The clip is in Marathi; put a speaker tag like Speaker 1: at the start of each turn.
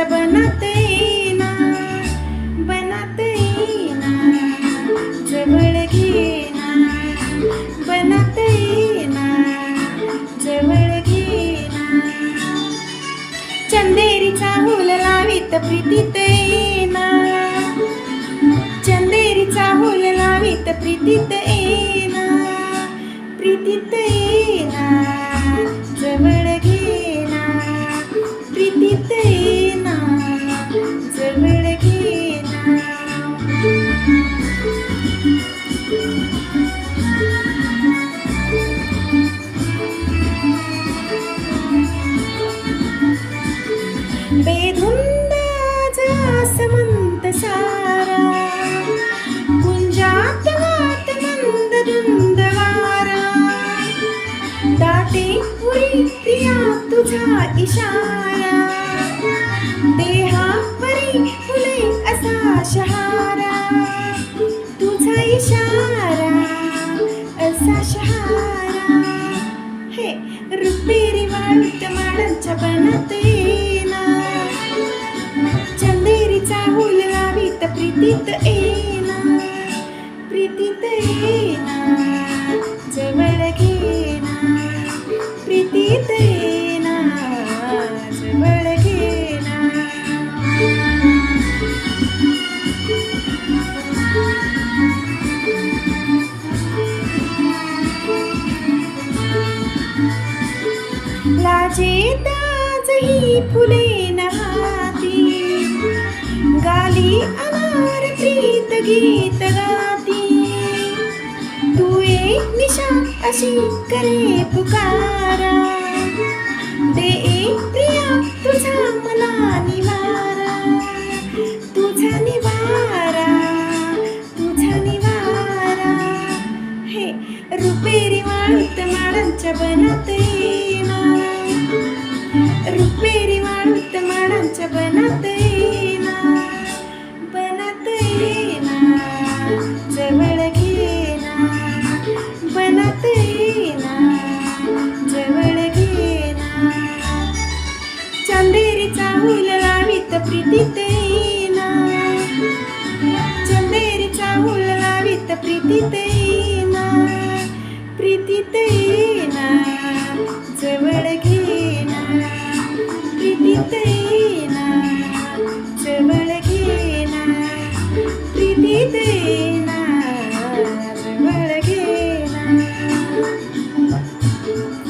Speaker 1: माडांच्या बनात येईना बनात येईना जवळ घेना बनात येईना जवळ घेना चंदेरीचा हुल लावीत प्रीतीत येईना चंदेरीचा हुल लावीत प्रीतीत येईना प्रीतीत येईना तुझा इशारा देहावरी फुले असा शहारा। तुझा इशारा असा शहारा। हे रुपेरी वाळूत माडांच्या बनात येना चंदेरीचा हुल लावीत प्रीतीत येना माझे आजही फुले नहाती. गाली अनार प्रीत गीत गाती. तू एक निशा अशी करे पुकारा. दे एक प्रिया तुझा मला निवारा. तुझा निवारा तुझा निवारा. हे रुपेरी वाळत माळांच्या बनते. रुपेरी वाळूत माळांच्या बनत येना बनत येना जवळ घेना बनत येना जवळ घेना चंदेरीचा हुल लावीत प्रीतीत येना चंदेरीचा हुल लावीत प्रीतीत येना प्रीतीत येना जवळ घे